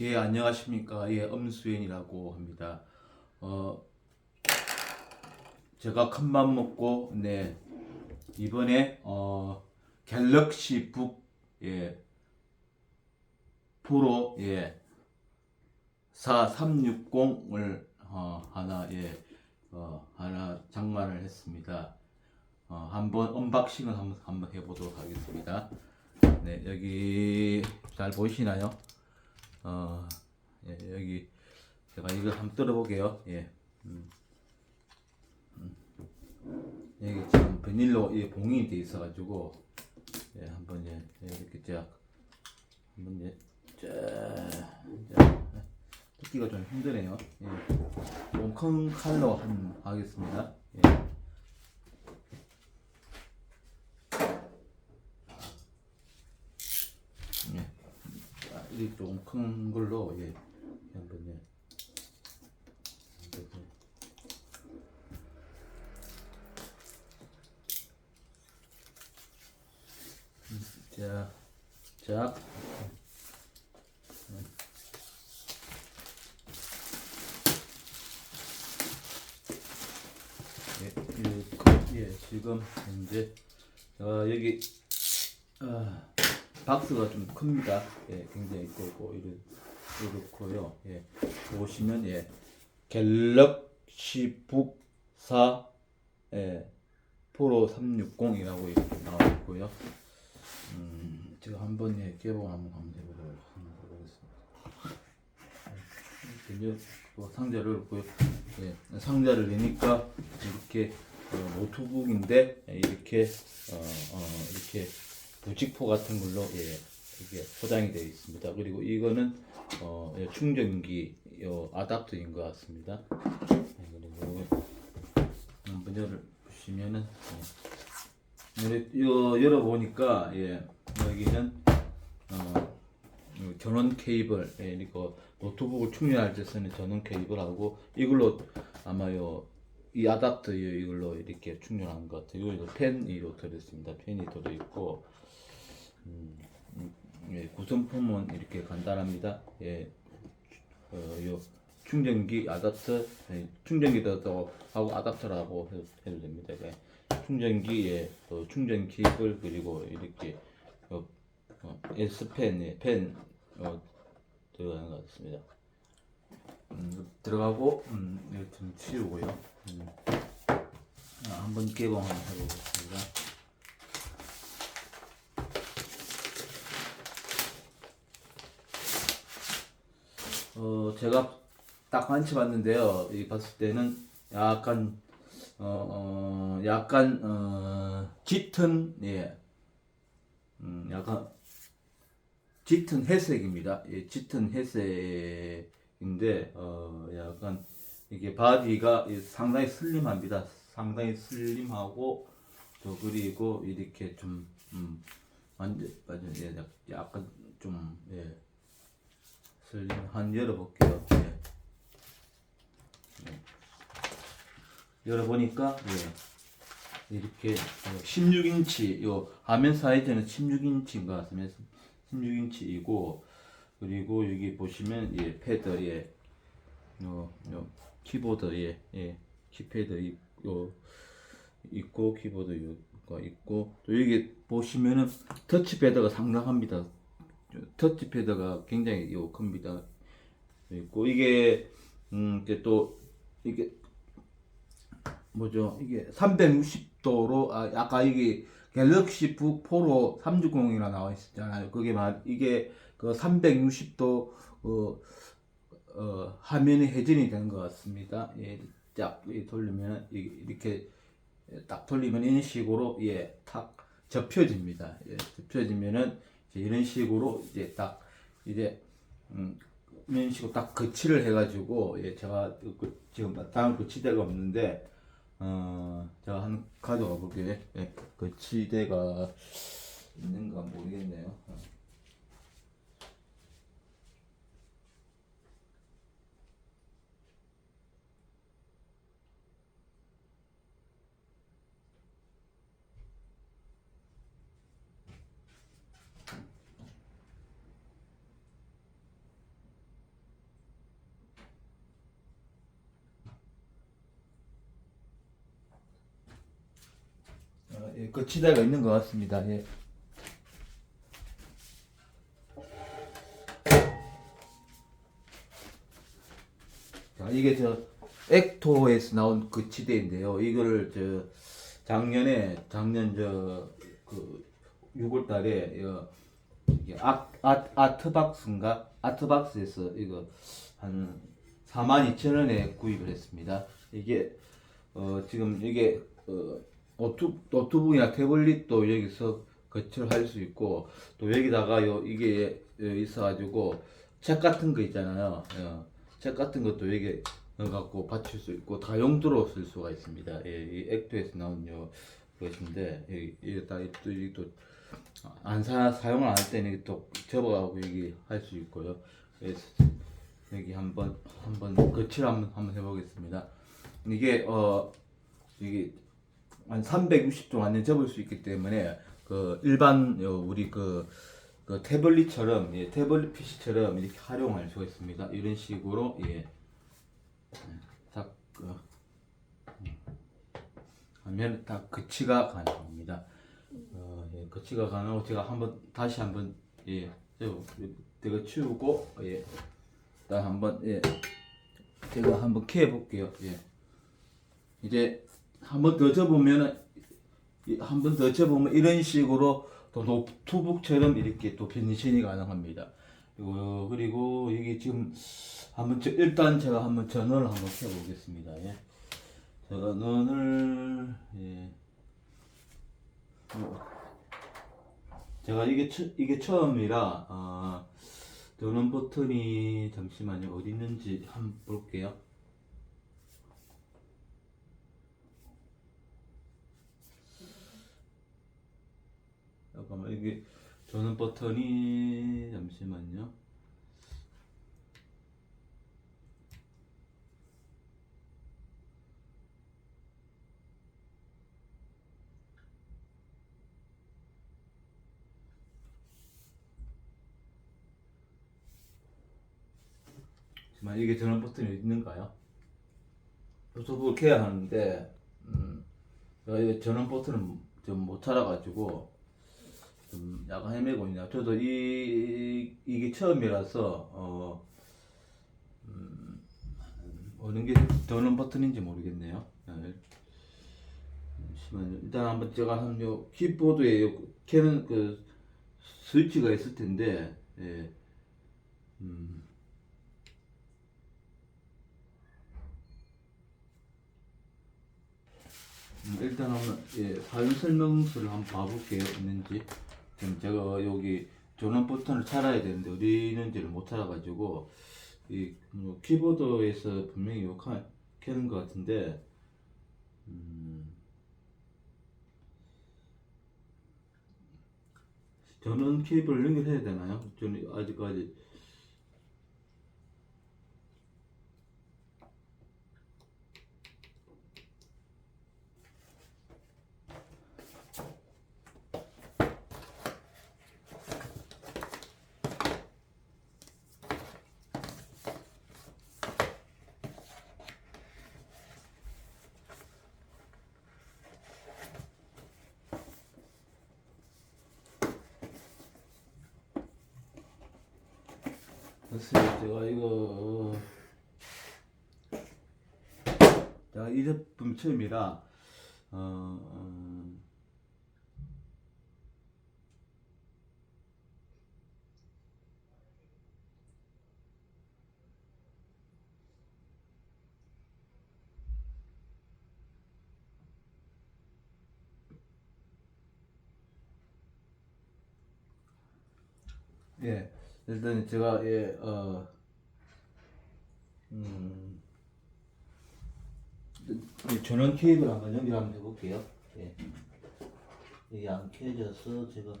예, 안녕하십니까. 예, 엄수현이라고 합니다. 어, 제가 큰 맘 먹고, 네, 이번에, 어, 갤럭시 북, 예, 프로, 예, 4360을, 어, 하나, 예, 어, 하나 장만을 했습니다. 어, 한번 언박싱을 한번, 한번 해보도록 하겠습니다. 네, 여기 잘 보이시나요? 어, 예, 여기 제가 이거 한번 뜯어볼게요. 예. 음. 음. 여기 지금 비닐로 이 봉인이 돼 있어가지고 예, 한번 예, 예, 이렇게 쫙 한번 예, 쫙, 쫙 뜯기가 좀 힘드네요. 예. 좀큰 칼로 한 하겠습니다. 예. 예. 아, 이게 조금 큰 걸로 예. 한번 예. 자, 자, 예, 이 컵, 예, 지금 현재 어, 여기 아, 박스가 좀 큽니다. 예, 굉장히 크고 이렇 이렇고요. 예, 보시면 예, 갤럭시 북 4 예, 프로 360이라고 이렇게 나와 있고요. 음, 제가 한번 예, 개봉 한번 한번 해보도록 하겠습니다. 이제 뭐 상자를 넣고요. 예, 상자를 내니까 이렇게 어, 노트북인데 예, 이렇게 어, 어, 이렇게 부직포 같은 걸로 예, 이게 포장이 되어 있습니다. 그리고 이거는 어, 예, 충전기 요 아답터인 것 같습니다. 예, 그리고 열어 보시면은 예. 요 열어 보니까 예, 여기는 어, 요 전원 케이블, 예, 이거 노트북을 충전할 때 쓰는 전원 케이블하고 이걸로 아마요 이 아답터 요 이걸로 이렇게 충전한 것 같아요. 이거 펜이로 들어있습니다. 펜이 들어 있고 음, 음, 예, 구성품은 이렇게 간단합니다. 예, 어, 요 충전기 아답터, 예, 충전기도 하고 아답터라고 해도, 해도 됩니다. 예, 충전기에 또 충전 케이블 그리고 이렇게 어, 어, S펜, 예, 펜 어, 들어가는 것 같습니다. 음, 들어가고 음, 이거 좀 치우고요. 음. 아, 한번 개봉 한번 해보겠습니다. 어, 제가 딱 만져봤는데요. 이 봤을 때는 약간 어, 어 약간 어 짙은 예, 음, 약간 짙은 회색입니다. 예, 짙은 회색인데 어 약간 이게 바디가 이 상당히 슬림합니다. 상당히 슬림하고 또 그리고 이렇게 좀 음, 완전 완전 예, 약- 약간 좀 예. 슬림 한 열어볼게요. 예. 예. 열어보니까 예. 이렇게 16인치 요 화면 사이즈는 16인치인 것 같습니다. 16인치이고 그리고 여기 보시면 예 패드 예. 요, 요 키보드 예, 예. 키패드 있- 요 있고 키보드 요가 있고 또 여기 보시면은 터치패드가 상당합니다. 터치 패드가 굉장히 요 큽니다. 있고 이게 음 이제 또 이게 뭐죠? 이게 360도로 아 아까 이게 갤럭시 북 프로 360이라 나와 있었잖아요. 그게 말 이게 그 360도 어, 어 화면이 회전이 되는 것 같습니다. 예, 쫙이 돌리면 이- 이렇게 딱 돌리면 이런 식으로 예, 탁 접혀집니다. 예, 접혀지면은 이런 식으로 이제 딱 이제 음, 이런 식으로 딱 거치를 해가지고 예, 제가 그, 지금 다음 거치대가 없는데 어, 제가 한 가져가 볼게요. 예, 거치대가 있는가 모르겠네요. 어. 거치대가 있는 것 같습니다. 예. 자, 이게 저 엑토에서 나온 그 치대인데요. 이거를 저 작년에 작년 저그 6월 달에 여 이게 아, 아, 아트박스인가 아트박스에서 이거 한 42,000원에 구입을 했습니다. 이게 어 지금 이게 어 노트, 노트북이나 태블릿도 여기서 거치를 할 수 있고 또 여기다가 요 이게 있어가지고 책 같은 거 있잖아요. 어, 책 같은 것도 여기 넣어갖고 받칠 수 있고 다 용도로 쓸 수가 있습니다. 예, 이 액토에서 나온 요 것인데 여기 이게 다 또, 여기 또안 사, 사용을 안 할 때는 또 접어가고 여기 할 수 있고요. 여기 한번 한번 거치를 한번 한번 해보겠습니다. 이게 어 이게 한 360도 완전 접을 수 있기 때문에 그 일반 어, 우리 그, 그 태블릿처럼 예, 태블릿 PC처럼 이렇게 활용할 수가 있습니다. 이런 식으로 예. 딱 그, 음, 하면 딱 거치가 가능합니다. 어, 예, 거치가 가능하고 제가 한번 다시 한번 예, 제가 치우고 예, 딱 한번 예, 제가 한번 캐 볼게요. 예. 이제 한번 더 접으면은 한번 더 접으면 이런 식으로 또 노트북처럼 이렇게 또 변신이 가능합니다. 그리고, 그리고 이게 지금 한번 저, 일단 제가 한번 전원을 한번 켜보겠습니다. 예. 전원을 예. 어, 제가 이게 처, 이게 처음이라 어, 전원 버튼이 잠시만요 어디 있는지 한번 볼게요. 잠깐만 이게 전원 버튼이 잠시만요. 잠시만 이게 전원 버튼이 있는가요? 노트북을 켜야 하는데 음, 전원 버튼을 좀 못 찾아가지고 좀 약간 헤매고 있네요. 저도 이 이게 처음이라서 어 음, 어느 게 전원 버튼인지 모르겠네요. 네. 잠시만요. 일단 한번 제가 한요 키보드에 요 켜는 그 스위치가 있을 텐데 예. 음. 음, 일단 한번 예, 사용 설명서를 한번 봐볼게요 있는지 지금 제가 여기 전원 버튼을 찾아야 되는데 어디 있는지를 못 찾아가지고 이 뭐, 키보드에서 분명히 욕하 켜는 것 같은데 음, 전원 케이블을 연결해야 되나요? 저는 아직까지 글쎄요, 제가 이거 제가 이 제품 처음이라 어, 어, 예, 일단 제가 예, 어, 음, 이 전원 케이블 한번 연결 한번 해볼게요. 예. 이게 안 켜져서 제가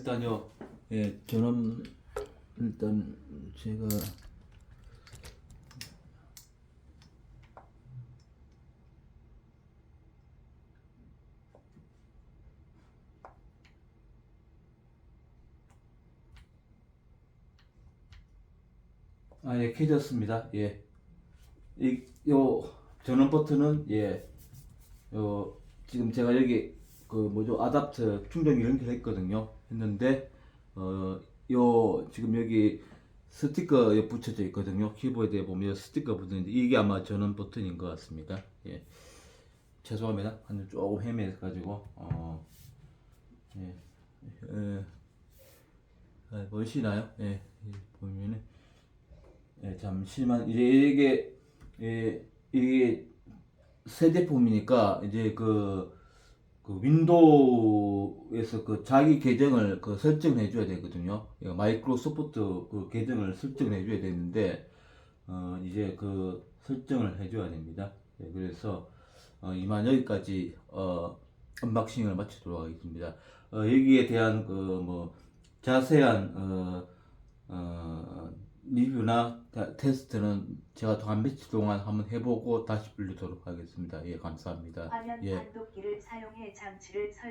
일단요, 예, 저는 일단 제가 아, 예, 켜졌습니다. 예. 이, 요, 전원 버튼은, 예, 요, 지금 제가 여기, 그, 뭐죠, 아답터 충전기 연결했거든요. 했는데, 어, 요, 지금 여기 스티커 에 붙여져 있거든요. 키보드에 보면 스티커 붙어있는데, 이게 아마 전원 버튼인 것 같습니다. 예. 죄송합니다. 한번 조금 헤매가지고, 어, 예, 예, 아, 보이시나요? 예, 예, 보면은, 예, 잠시만 이제 이게 예, 이게 새 제품이니까 이제 그, 그 윈도우에서 그 자기 계정을 그 설정해 줘야 되거든요. 예, 마이크로소프트 그 계정을 설정해 줘야 되는데 어, 이제 그 설정을 해 줘야 됩니다. 예, 그래서 어, 이만 여기까지 어, 언박싱을 마치도록 하겠습니다. 어, 여기에 대한 그 뭐 자세한 어, 어, 리뷰나 다- 테스트는 제가 한 며칠 동안 한번 해보고 다시 올리도록 하겠습니다. 예, 감사합니다. 화면 예. 판독기를 사용해 장치를 설정